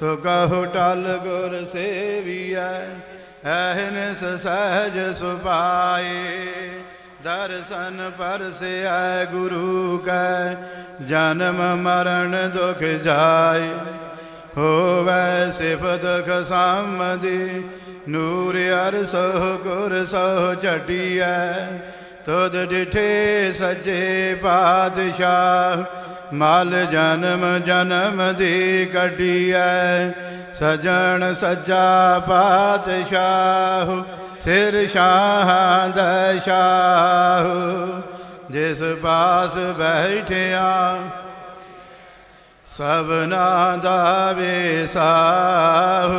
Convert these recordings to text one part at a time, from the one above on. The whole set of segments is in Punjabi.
ਸੋ ਕਹੋ ਟਲ ਗੁਰ ਸੇਵੀਐ ਐਹਨਿਸ ਸਹਿਜ ਸੁਪਾਏ ਦਰਸ਼ਨ ਪਰਸਿਐ ਗੁਰੂ ਕੈ, ਜਨਮ ਮਰਨ ਦੁਖ ਜਾਏ। ਹੋਵੈ ਸਿਫਤ ਖਸਮਦੀ, ਨੂਰ ਅਰਸੋ ਗੁਰ ਸੋ ਝਟੀਐ। ਤੁਧ ਡਿਠੇ ਸੱਜੇ ਪਾਤਸ਼ਾਹ, ਮਲ ਜਨਮ ਜਨਮ ਦੀ ਕੱਢੀਐ। ਸਜਣ ਸੱਜਾ ਪਾਤਸ਼ਾਹ, ਸਿਰ ਸ਼ਾਹਾਂ ਦਾ ਜਿਸ ਪਾਸ ਬੈਠਿਆ, ਸਭਨਾ ਦਾ ਵੇਸਾਹੁ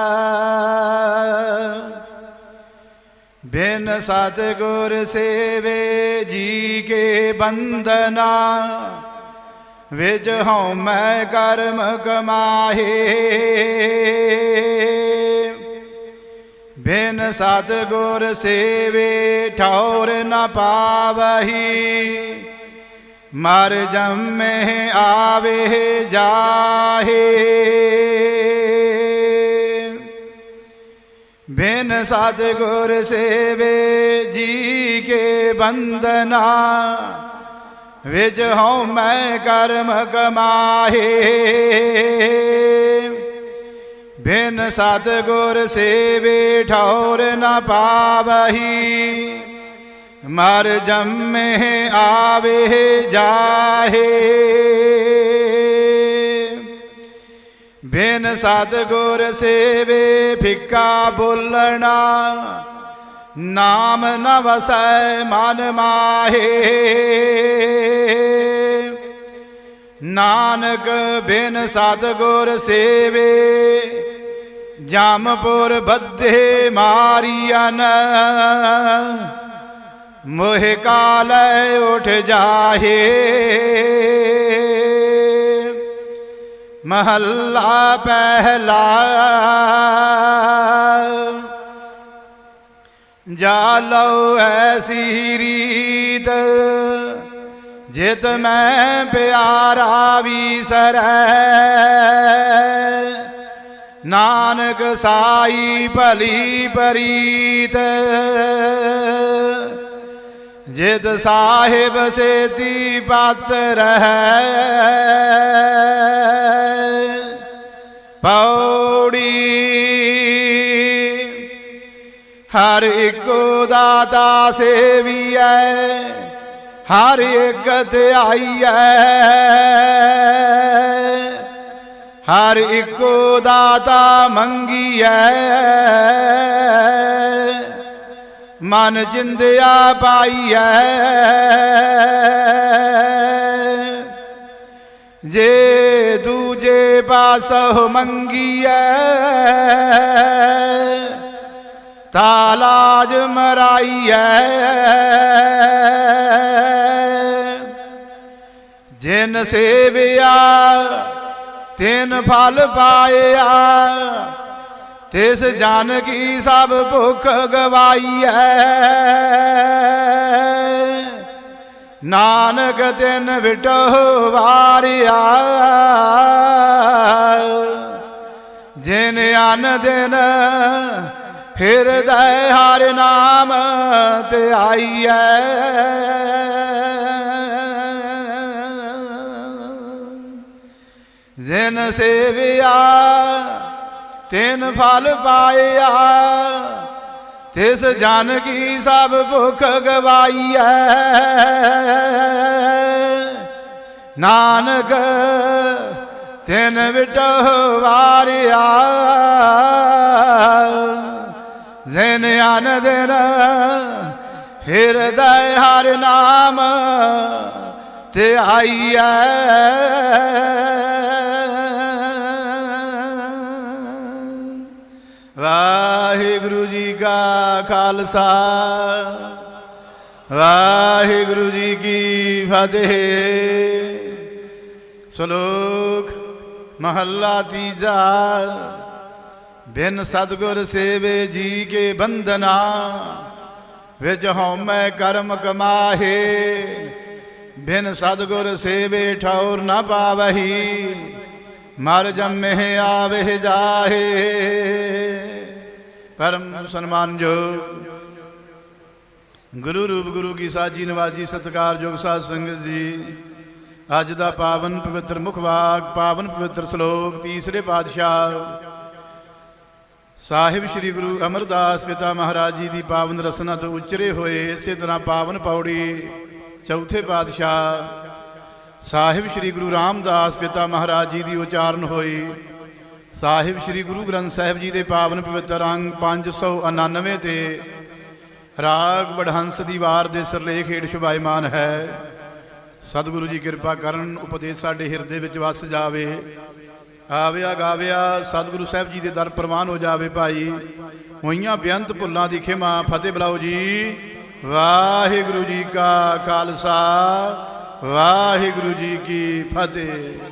ਬਿਨ ਸਤਿਗੁਰ ਸੇਵੇ ਜੀ ਕੇ ਬੰਦਨਾ ਵਿਜ ਹਉ ਮੈਂ ਕਰਮ ਕਮਾਹੇ। ਬਿਨ ਸਤਿਗੁਰ ਸੇਵੇ ਠੌਰ ਨ ਪਾਵਹੀ। ਮਰ ਜੰਮੇ ਆਵੇ ਜਾਹੇ। ਬਿਨ ਸਤਿਗੁਰ ਸੇਵੇ ਜੀ ਕੇ ਬੰਦਨਾ ਵਿਜ ਹਉ ਮੈਂ ਕਰਮ ਕਮਾਹੇ। ਬਿਨ ਸਤਿਗੁਰ ਸੇਵੇ ਠੌਰ ਨ ਪਾਵਹੀ, ਮਰ ਜੰਮੇ ਆਵੇ ਜਾਹੇ। ਬਿਨ ਸਤਿਗੁਰ ਸੇਵੇ ਫਿੱਕਾ ਬੋਲਣਾ। ਨਾਮ ਨ ਵਸੈ ਮਨ ਮਾਹੇ। ਨਾਨਕ ਬਿਨ ਸਤਿਗੁਰ ਸੇਵੇ, ਜਮਪੁਰ ਬੱਧੇ ਮਾਰੀਅਨ ਮੋਹ ਕਾਲੈ ਉਠ ਜਾਹੇ। ਮਹੱਲਾ ਪਹਿਲਾ। ਜਾ ਲਓ ਐਸੀ ਰੀਤ, ਜਿਤ ਮੈਂ ਪਿਆਰਾ ਵੀ ਸਰੈ ਨਾਨਕ ਸਾਈ ਭਲੀ ਪਰੀਤ। ਜਿਤ ਸਾਹਿਬ ਸੇਤੀ ਪਤ ਰਹਿ। ਪੌੜੀ ਹਰ ਇੱਕੋ ਦਾਤਾ ਸੇਵੀਐ, ਹਰ ਇੱਕ ਧਿਆਈਐ। ਹਰ ਇੱਕੋ ਦਾਤਾ ਮੰਗੀਐ। ਮਨ ਜਿੰਦਿਆ ਪਾਈਐ ਜੇ ਦੂਜੇ ਪਾਸੋਂ ਮੰਗੀਐ ਤਾ ਲਾਜ ਮਰਾਈਐ ਜਿਨ ਸੇਵਿਆ, ਤਿਨ ਫਲ ਪਾਇਆ। ਤਿਸ ਜਾਨਕੀ ਕੀ ਸਭ ਭੁਖ ਗਵਾਈਐ। ਨਾਨਕ ਤਿਨ ਵਿਟੋ ਵਾਰਿਆ। ਜਿਨ ਅਨ ਦਿਨ ਹਿਰਦੈ ਹਰ ਨਾਮ ਤੇ ਆਈਐ ਜਿਨ ਸੇਵਿਆ ਤਿਨ ਫਲ ਪਾਇਆ। ਤਿਸ ਜਨ ਕੀ ਸਭ ਭੁਖ ਗਵਾਈਐ। ਨਾਨਕ, ਤਿਨ ਵਿਟੋ ਵਾਰਿਆ। ਜਿਨ ਅਨ ਦਿਨ ਹਿਰਦੈ ਹਰ ਨਾਮ ਤੇ ਆਈਐ ਵਾਹਿਗੁਰੂ ਜੀ ਕਾ ਖਾਲਸਾ ਵਾਹਿਗੁਰੂ ਜੀ ਕੀ ਫਤਿਹ ਸ਼ਲੋਕ ਮਹੱਲਾ ਤੀਜਾ ਬਿਨ ਸਤਗੁਰ ਸੇਵੇ ਜੀ ਕੇ ਬੰਧਨਾ ਵਿੱਚ ਹਉਮੈ ਕਰਮ ਕਮਾਹੇ ਬਿਨ ਸਤਗੁਰ ਸੇਵੇ ਠੌਰ ਨ ਪਾਵਹੀ ਮਰ ਜੰਮੇ ਆਵੇ ਜਾਹੇ। ਪਰਮ ਸਨਮਾਨਯੋਗ ਗੁਰੂ ਰੂਪ ਗੁਰੂ ਕੀ ਸਾਜੀ ਨਵਾਜੀ ਸਤਿਕਾਰਯੋਗ ਸਾਧ ਸੰਗਤ ਜੀ। ਅੱਜ ਦਾ ਪਾਵਨ ਪਵਿੱਤਰ ਮੁਖਵਾਕ ਪਾਵਨ ਪਵਿੱਤਰ ਸ਼ਲੋਕ, ਤੀਸਰੇ ਪਾਤਸ਼ਾਹ ਸਾਹਿਬ ਸ੍ਰੀ ਗੁਰੂ ਅਮਰਦਾਸ ਪਿਤਾ ਮਹਾਰਾਜ ਜੀ ਦੀ ਪਾਵਨ ਰਸਨਾ ਤੋਂ ਉਚਰੇ ਹੋਏ, ਇਸੇ ਤਰ੍ਹਾਂ ਪਾਵਨ ਪੌੜੀ ਚੌਥੇ ਪਾਤਸ਼ਾਹ ਸਾਹਿਬ ਸ੍ਰੀ ਗੁਰੂ ਰਾਮਦਾਸ ਪਿਤਾ ਮਹਾਰਾਜ ਜੀ ਦੀ ਉਚਾਰਨ ਹੋਈ। ਸਾਹਿਬ ਸ੍ਰੀ ਗੁਰੂ ਗ੍ਰੰਥ ਸਾਹਿਬ ਜੀ ਦੇ ਪਾਵਨ ਪਵਿੱਤਰ ਅੰਗ 599 ਤੇ ਰਾਗ ਵਡਹੰਸ ਦੀ ਵਾਰ ਦੇ ਸਰਲੇਖ ਹੇਠ ਸ਼ੁਭਾਇਮਾਨ ਹੈ। ਸਤਿਗੁਰੂ ਜੀ ਕਿਰਪਾ ਕਰਨ, ਉਪਦੇਸ਼ ਸਾਡੇ ਹਿਰਦੇ ਵਿੱਚ ਵਸ ਜਾਵੇ। ਆਵਿਆ ਗਾਵਿਆ, ਸਤਿਗੁਰੂ ਸਾਹਿਬ ਜੀ ਦੇ ਦਰ ਪ੍ਰਵਾਨ ਹੋ ਜਾਵੇ ਭਾਈ। ਹੋਈਆਂ ਬੇਅੰਤ ਭੁੱਲਾਂ ਦੀ ਖਿਮਾ, ਫਤਿਹ ਬਲਾਓ ਜੀ। ਵਾਹਿਗੁਰੂ ਜੀ ਕਾ ਖਾਲਸਾ। ਵਾਹਿਗੁਰੂ ਜੀ ਕੀ ਫਤਿਹ।